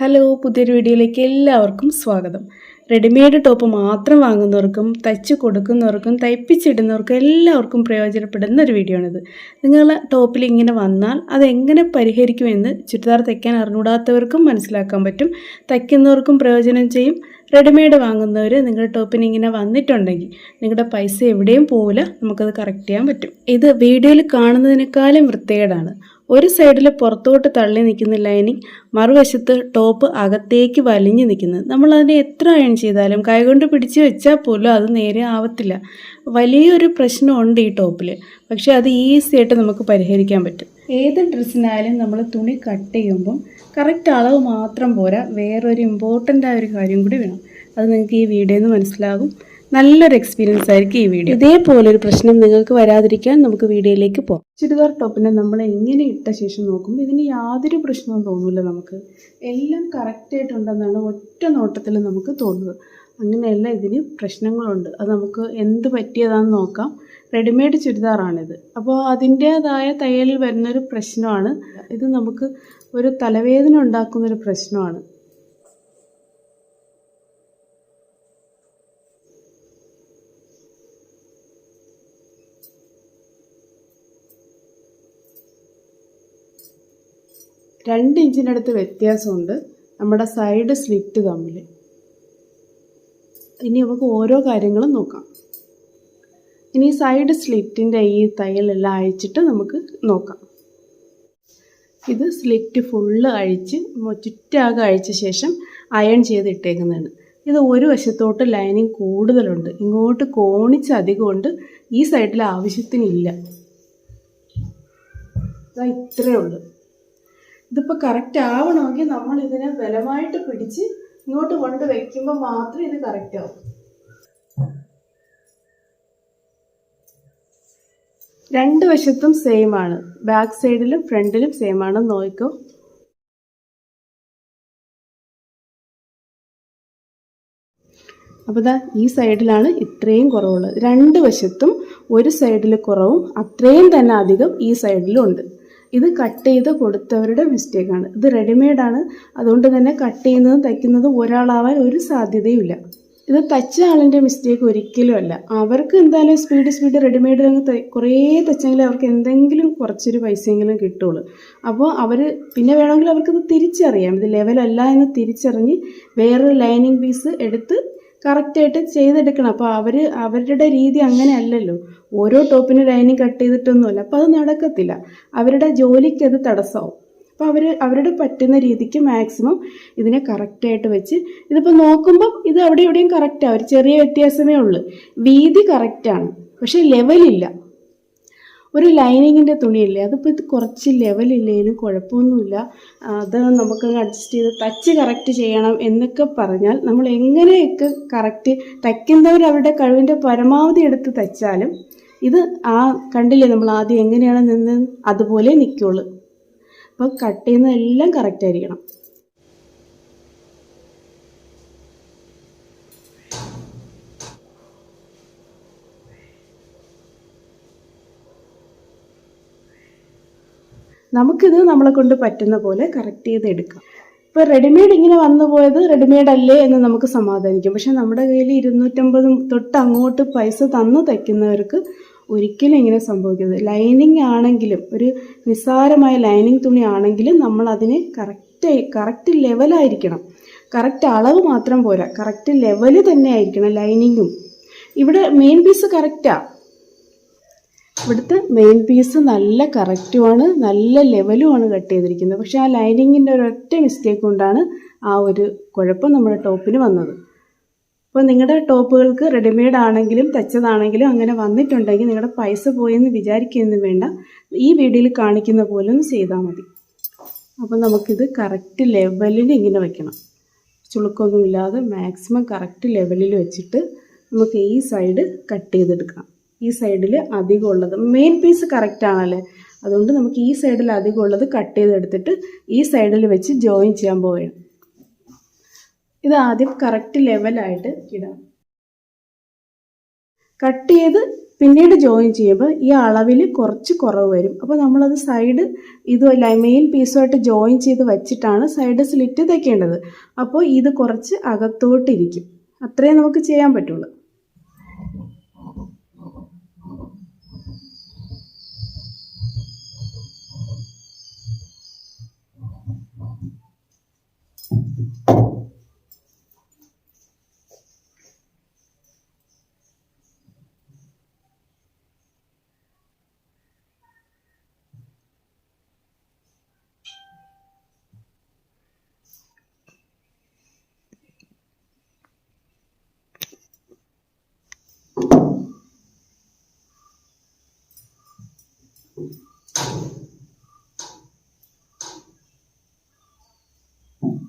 Hello പുതിയൊരു വീഡിയോയിലേക്ക് എല്ലാവർക്കും സ്വാഗതം. റെഡിമെയ്ഡ് ടോപ്പ് മാത്രം വാങ്ങുന്നവർക്കും തയ്ച്ച് കൊടുക്കുന്നവർക്കും തയ്പ്പിച്ചിടുന്നവർക്കും എല്ലാവർക്കും പ്രയോജനപ്പെടുന്ന ഒരു വീഡിയോ ആണിത്. നിങ്ങൾ ടോപ്പിൽ ഇങ്ങനെ വന്നാൽ അതെങ്ങനെ പരിഹരിക്കുമെന്ന് ചുരിദാർ തയ്ക്കാൻ അറിഞ്ഞൂടാത്തവർക്കും മനസ്സിലാക്കാൻ പറ്റും. തയ്ക്കുന്നവർക്കും പ്രയോജനം ചെയ്യും. റെഡിമെയ്ഡ് വാങ്ങുന്നവർ നിങ്ങളുടെ ടോപ്പിന് ഇങ്ങനെ വന്നിട്ടുണ്ടെങ്കിൽ നിങ്ങളുടെ പൈസ എവിടെയും പോവില്ല. നമുക്കത് കറക്റ്റ് ചെയ്യാൻ പറ്റും. ഇത് വീഡിയോയിൽ കാണുന്നതിനേക്കാളും വൃത്തികേടാണ്. ഒരു സൈഡിൽ പുറത്തോട്ട് തള്ളി നിൽക്കുന്ന ലൈനിങ് മറുവശത്ത് ടോപ്പ് അകത്തേക്ക് വലിഞ്ഞു നിൽക്കുന്നത്. നമ്മൾ അതിനെ എത്ര അയൺ ചെയ്താലും കൈകൊണ്ട് പിടിച്ച് വെച്ചാൽ പോലും അത് നേരെ ആവത്തില്ല. വലിയൊരു പ്രശ്നമുണ്ട് ഈ ടോപ്പിൽ പക്ഷേ അത് ഈസി ആയിട്ട് നമുക്ക് പരിഹരിക്കാൻ പറ്റും. ഏത് ഡ്രസ്സിനായാലും നമ്മൾ തുണി കട്ട് ചെയ്യുമ്പം കറക്റ്റ് അളവ് മാത്രം പോരാ. വേറൊരു ഇമ്പോർട്ടന്റ് ആയ ഒരു കാര്യം കൂടി വേണം. അത് നിങ്ങൾക്ക് ഈ വീഡിയോയിൽ നിന്ന് മനസ്സിലാകും. നല്ലൊരു എക്സ്പീരിയൻസ് ആയിരിക്കും ഈ വീഡിയോ ഇതേപോലെ ഒരു പ്രശ്നം നിങ്ങൾക്ക് വരാതിരിക്കാൻ നമുക്ക് വീഡിയോയിലേക്ക് പോകാം. ചുരിദാർ ടോപ്പിനെ നമ്മൾ എങ്ങനെ ഇട്ട ശേഷം നോക്കുമ്പോൾ ഇതിന് യാതൊരു പ്രശ്നവും തോന്നില്ല നമുക്ക്. എല്ലാം കറക്റ്റായിട്ടുണ്ടെന്നാണ് ഒറ്റ നോട്ടത്തിൽ നമുക്ക് തോന്നുന്നത്. അങ്ങനെയല്ല ഇതിന് പ്രശ്നങ്ങളുണ്ട്. അത് നമുക്ക് എന്ത് പറ്റിയതാണെന്ന് നോക്കാം. റെഡിമെയ്ഡ് ചുരിദാറാണിത്. അപ്പോൾ അതിന്റേതായ തയ്യലിൽ വരുന്നൊരു പ്രശ്നമാണ്. ഇത് നമുക്ക് ഒരു തലവേദന ഉണ്ടാക്കുന്നൊരു പ്രശ്നമാണ്. രണ്ട് ഇഞ്ചിനടുത്ത് വ്യത്യാസമുണ്ട്. നമ്മുടെ സൈഡ് സ്ലിറ്റ് തമ്മിൽ. ഇനി നമുക്ക് ഓരോ കാര്യങ്ങളും നോക്കാം. ഇനി സൈഡ് സ്ലിറ്റിന്റെ ഈ തയ്യലെല്ലാം അഴിച്ചിട്ട് നമുക്ക് നോക്കാം. ഇത് സ്ലിറ്റ് ഫുള്ള് അഴിച്ച് ചുറ്റാകെ അഴിച്ച ശേഷം അയൺ ചെയ്ത് ഇട്ടേക്കുന്നതാണ്. ഇത് ഒരു വശത്തോട്ട് ലൈനിങ് കൂടുതലുണ്ട്. ഇങ്ങോട്ട് കോണിച്ച് അധികമുണ്ട്. ഈ സൈഡിൽ ആവശ്യത്തിനില്ല. ഇത്രയേ ഉള്ളൂ. ഇതിപ്പോൾ കറക്റ്റ് ആവണമെങ്കിൽ നമ്മൾ ഇതിനെ ബലമായിട്ട് പിടിച്ച് ഇങ്ങോട്ട് കൊണ്ട് വയ്ക്കുമ്പോൾ മാത്രമേ ഇത് കറക്റ്റ് ആവും. രണ്ട് വശത്തും സെയിം ആണ്. ബാക്ക് സൈഡിലും ഫ്രണ്ടിലും സെയിം ആണ് നോക്കിക്കോ അപ്പോൾ ദാ ഈ സൈഡിലാണ് ഇത്രയും കുറവുള്ളത്. രണ്ട് വശത്തും ഒരു സൈഡിൽ കുറവും അത്രയും തന്നെ അധികം ഈ സൈഡിലും ഉണ്ട്. ഇത് കട്ട് ചെയ്ത് കൊടുത്തവരുടെ മിസ്റ്റേക്കാണ് ഇത് റെഡിമെയ്ഡാണ് അതുകൊണ്ട് തന്നെ കട്ട് ചെയ്യുന്നതും തയ്ക്കുന്നതും ഒരാളാവാൻ ഒരു സാധ്യതയുമില്ല. ഇത് തച്ച ആളിന്റെ മിസ്റ്റേക്ക് ഒരിക്കലും അല്ല. അവർക്ക് എന്തായാലും സ്പീഡ് സ്പീഡ് റെഡിമെയ്ഡ് അങ്ങ് കുറേ തച്ചെങ്കിൽ അവർക്ക് എന്തെങ്കിലും കുറച്ചൊരു പൈസയെങ്കിലും കിട്ടുള്ളൂ. അപ്പോൾ അവർ പിന്നെ വേണമെങ്കിൽ അവർക്കത് തിരിച്ചറിയാം. ഇത് ലെവലല്ല എന്ന് തിരിച്ചറിഞ്ഞ് വേറൊരു ലൈനിങ് പീസ് എടുത്ത് കറക്റ്റായിട്ട് ചെയ്തെടുക്കണം. അപ്പോൾ അവർ അവരുടെ രീതി അങ്ങനെ അല്ലല്ലോ ഓരോ ടോപ്പിന് ലൈനിങ് കട്ട് ചെയ്തിട്ടൊന്നുമല്ല. അപ്പോൾ അത് നടക്കത്തില്ല. അവരുടെ ജോലിക്ക് അത് തടസ്സമാവും. അപ്പോൾ അവർ അവരുടെ പറ്റുന്ന രീതിക്ക് മാക്സിമം ഇതിനെ കറക്റ്റായിട്ട് വെച്ച് ഇതിപ്പോൾ നോക്കുമ്പം ഇത് അവിടെ എവിടെയും കറക്റ്റാണ് ഒരു ചെറിയ വ്യത്യാസമേ ഉള്ളൂ. വീതി കറക്റ്റാണ്. പക്ഷേ ലെവലില്ല. ഒരു ലൈനിങ്ങിന്റെ തുണിയില്ലേ? അതിപ്പോൾ ഇത് കുറച്ച് ലെവലില്ലേലും കുഴപ്പമൊന്നുമില്ല. അത് നമുക്ക് അഡ്ജസ്റ്റ് ചെയ്ത് തച്ച് കറക്റ്റ് ചെയ്യണം എന്നൊക്കെ പറഞ്ഞാൽ നമ്മൾ എങ്ങനെയൊക്കെ കറക്റ്റ് തയ്ക്കുന്നവർ അവരുടെ കഴിവിന്റെ പരമാവധി എടുത്ത് തച്ചാലും ഇത് ആ കണ്ടില്ലേ നമ്മൾ ആദ്യം എങ്ങനെയാണ് നിന്ന് അതുപോലെ നിൽക്കുള്ളൂ അപ്പോൾ കട്ട് ചെയ്യുന്നതെല്ലാം കറക്റ്റ് ആയിരിക്കണം. നമുക്കിത് നമ്മളെ കൊണ്ട് പറ്റുന്ന പോലെ കറക്റ്റ് ചെയ്ത് എടുക്കാം ഇപ്പോൾ റെഡിമെയ്ഡ് ഇങ്ങനെ വന്നു പോയത് റെഡിമെയ്ഡ് അല്ലേ എന്ന് നമുക്ക് സമാധാനിക്കും. പക്ഷെ നമ്മുടെ കയ്യിൽ ഇരുന്നൂറ്റമ്പതും തൊട്ട് അങ്ങോട്ട് പൈസ തന്നു തയ്ക്കുന്നവർക്ക് ഒരിക്കലും ഇങ്ങനെ സംഭവിക്കരുത്. ലൈനിങ് ആണെങ്കിലും ഒരു നിസ്സാരമായ ലൈനിങ് തുണി ആണെങ്കിലും നമ്മൾ അതിനെ കറക്റ്റ് കറക്റ്റ് ലെവലായിരിക്കണം കറക്റ്റ് അളവ് മാത്രം പോരാ. കറക്റ്റ് ലെവൽ തന്നെ ആയിരിക്കണം ലൈനിങ്ങും ഇവിടെ മെയിൻ പീസ് കറക്റ്റാണ് ഇവിടുത്തെ മെയിൻ പീസ് നല്ല കറക്റ്റുമാണ് നല്ല ലെവലുമാണ് കട്ട് ചെയ്തിരിക്കുന്നത്. പക്ഷേ ആ ലൈനിങ്ങിന്റെ ഒരൊറ്റ മിസ്റ്റേക്ക് കൊണ്ടാണ് ആ ഒരു കുഴപ്പം നമ്മുടെ ടോപ്പിന് വന്നത്. അപ്പോൾ നിങ്ങളുടെ ടോപ്പുകൾക്ക് റെഡിമെയ്ഡ് ആണെങ്കിലും തച്ചതാണെങ്കിലും അങ്ങനെ വന്നിട്ടുണ്ടെങ്കിൽ നിങ്ങളുടെ പൈസ പോയെന്ന് വിചാരിക്കുകയൊന്നും വേണ്ട. ഈ വീഡിയോയിൽ കാണിക്കുന്ന പോലെ ഒന്ന് ചെയ്താൽ മതി. അപ്പോൾ നമുക്കിത് കറക്റ്റ് ലെവലിൽ ഇങ്ങനെ വെക്കണം. ചുളുക്കൊന്നുമില്ലാതെ മാക്സിമം കറക്റ്റ് ലെവലിൽ വെച്ചിട്ട് നമുക്ക് ഈ സൈഡ് കട്ട് ചെയ്തെടുക്കാം. ഈ സൈഡിൽ അധികം ഉള്ളത് മെയിൻ പീസ് കറക്റ്റ് ആണല്ലേ? അതുകൊണ്ട് നമുക്ക് ഈ സൈഡിൽ അധികം ഉള്ളത് കട്ട് ചെയ്തെടുത്തിട്ട് ഈ സൈഡിൽ വെച്ച് ജോയിൻ ചെയ്യാൻ പോവുകയാണ്. ഇത് ആദ്യം കറക്റ്റ് ലെവലായിട്ട് ഇടാം. കട്ട് ചെയ്ത് പിന്നീട് ജോയിൻ ചെയ്യുമ്പോൾ ഈ അളവിൽ കുറച്ച് കുറവ് വരും. അപ്പോൾ നമ്മളത് സൈഡ് ഇത് മെയിൻ പീസുമായിട്ട് ജോയിൻ ചെയ്ത് വെച്ചിട്ടാണ് സൈഡ് സ്ലിറ്റ് തയ്ക്കേണ്ടത് അപ്പോൾ ഇത് കുറച്ച് അകത്തോട്ടിരിക്കും. അത്രേ നമുക്ക് ചെയ്യാൻ പറ്റുള്ളൂ.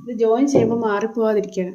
ഇത് ജോയിൻ ചെയ്യുമ്പോൾ മാറിപ്പോവാതിരിക്കാൻ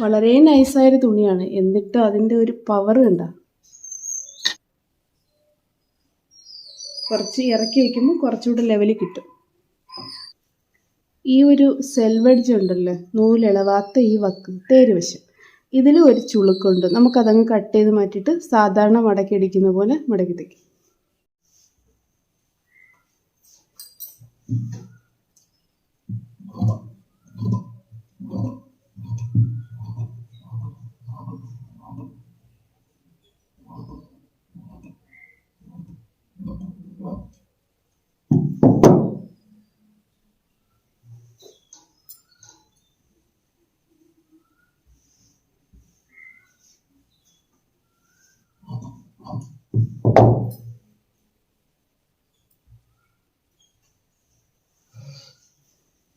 വളരെ നൈസായൊരു തുണിയാണ്. എന്നിട്ടും അതിന്റെ ഒരു പവർ കണ്ട? കുറച്ച് ഇറക്കി വയ്ക്കുമ്പോൾ കുറച്ചുകൂടെ ലെവലിൽ കിട്ടും. ഈ ഒരു സെൽവെഡ്ജ് ഉണ്ടല്ലോ നൂലിളവാത്ത ഈ വക്ക് തേരുവശം ഇതിൽ ഒരു ചുളുക്കുണ്ട്. നമുക്കതങ്ങ് കട്ട് ചെയ്ത് മാറ്റിയിട്ട് സാധാരണ മടക്കി അടിക്കുന്ന പോലെ മടക്കി തയ്ക്കും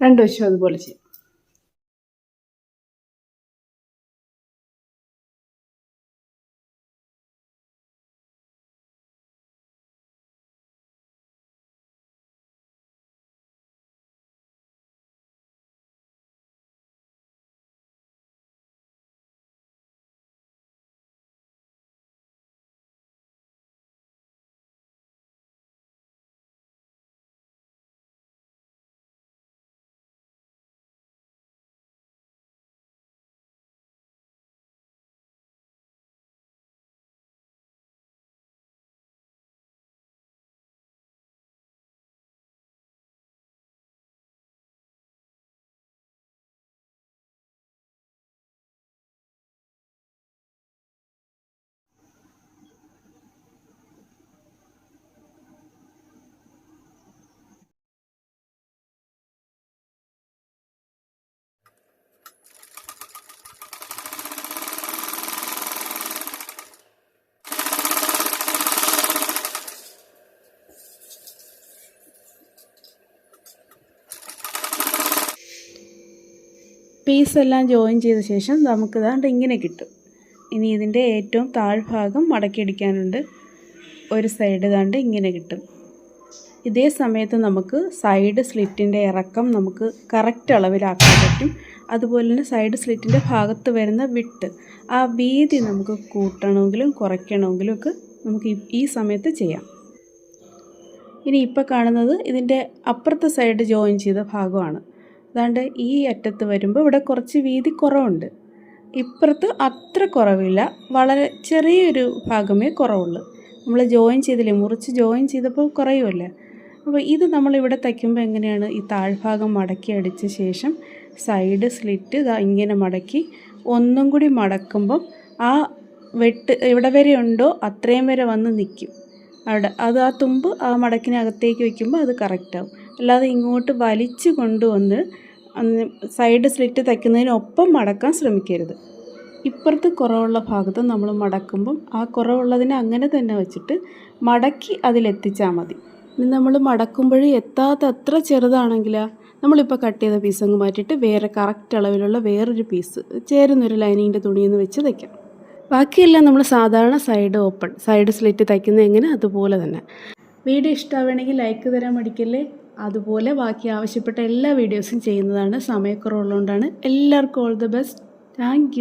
രണ്ട് വശം അതുപോലെ ചെയ്യും. പീസ് എല്ലാം ജോയിൻ ചെയ്ത ശേഷം നമുക്ക് ഇതാണ്ട് ഇങ്ങനെ കിട്ടും. ഇനി ഇതിന്റെ ഏറ്റവും താഴ്ഭാഗം മടക്കിയടിക്കാനുണ്ട് ഒരു സൈഡ് ഇതാണ്ട് ഇങ്ങനെ കിട്ടും. ഇതേ സമയത്ത് നമുക്ക് സൈഡ് സ്ലിറ്റിന്റെ ഇറക്കം നമുക്ക് കറക്റ്റ് അളവിലാക്കാൻ പറ്റും. അതുപോലെ തന്നെ സൈഡ് സ്ലിറ്റിന്റെ ഭാഗത്ത് വരുന്ന വിട്ട് ആ വീതി നമുക്ക് കൂട്ടണമെങ്കിലും കുറയ്ക്കണമെങ്കിലും ഒക്കെ നമുക്ക് ഈ സമയത്ത് ചെയ്യാം. ഇനി ഇപ്പോൾ കാണുന്നത് ഇതിന്റെ അപ്പുറത്തെ സൈഡ് ജോയിൻ ചെയ്ത ഭാഗമാണ്. അതാണ്ട് ഈ അറ്റത്ത് വരുമ്പോൾ ഇവിടെ കുറച്ച് വീതി കുറവുണ്ട്. ഇപ്പുറത്ത് അത്ര കുറവില്ല. വളരെ ചെറിയൊരു ഭാഗമേ കുറവുള്ളൂ. നമ്മൾ ജോയിൻ ചെയ്തില്ലേ? മുറിച്ച് ജോയിൻ ചെയ്തപ്പോൾ കുറയുമല്ലേ? അപ്പോൾ ഇത് നമ്മളിവിടെ തയ്ക്കുമ്പോൾ എങ്ങനെയാണ്? ഈ താഴ്ഭാഗം മടക്കി അടിച്ച ശേഷം സൈഡ് സ്ലിറ്റ് ഇങ്ങനെ മടക്കി ഒന്നും കൂടി മടക്കുമ്പം ആ വെട്ട് എവിടെ വരെ ഉണ്ടോ അത്രയും വരെ വന്ന് നിൽക്കും. അവിടെ അത് ആ തുമ്പ് ആ മടക്കിനകത്തേക്ക് വയ്ക്കുമ്പോൾ അത് കറക്റ്റാവും അല്ലാതെ ഇങ്ങോട്ട് വലിച്ചു കൊണ്ടുവന്ന് സൈഡ് സ്ലിറ്റ് തയ്ക്കുന്നതിനൊപ്പം മടക്കാൻ ശ്രമിക്കരുത്. ഇപ്പുറത്ത് കുറവുള്ള ഭാഗത്ത് നമ്മൾ മടക്കുമ്പം ആ കുറവുള്ളതിനെ അങ്ങനെ തന്നെ വെച്ചിട്ട് മടക്കി അതിലെത്തിച്ചാൽ മതി. ഇനി നമ്മൾ മടക്കുമ്പോൾ എത്താത്ത അത്ര ചെറുതാണെങ്കിലാ നമ്മളിപ്പോൾ കട്ട് ചെയ്ത പീസ് അങ്ങ് മാറ്റിയിട്ട് വേറെ കറക്റ്റ് അളവിലുള്ള വേറൊരു പീസ് ചേരുന്നൊരു ലൈനിങ്ങിന്റെ തുണിയെന്ന് വെച്ച് തയ്ക്കാം. ബാക്കിയെല്ലാം നമ്മൾ സാധാരണ സൈഡ് ഓപ്പൺ സൈഡ് സ്ലിറ്റ് തയ്ക്കുന്നത് എങ്ങനെ? അതുപോലെ തന്നെ. വീഡിയോ ഇഷ്ടമാവുകയാണെങ്കിൽ ലൈക്ക് തരാൻ മടിക്കല്ലേ? അതുപോലെ ബാക്കി ആവശ്യപ്പെട്ട എല്ലാ വീഡിയോസും ചെയ്യുന്നതാണ് സമയക്കുറവുള്ളതുകൊണ്ടാണ്. എല്ലാവർക്കും ഓൾ ദി ബെസ്റ്റ് താങ്ക്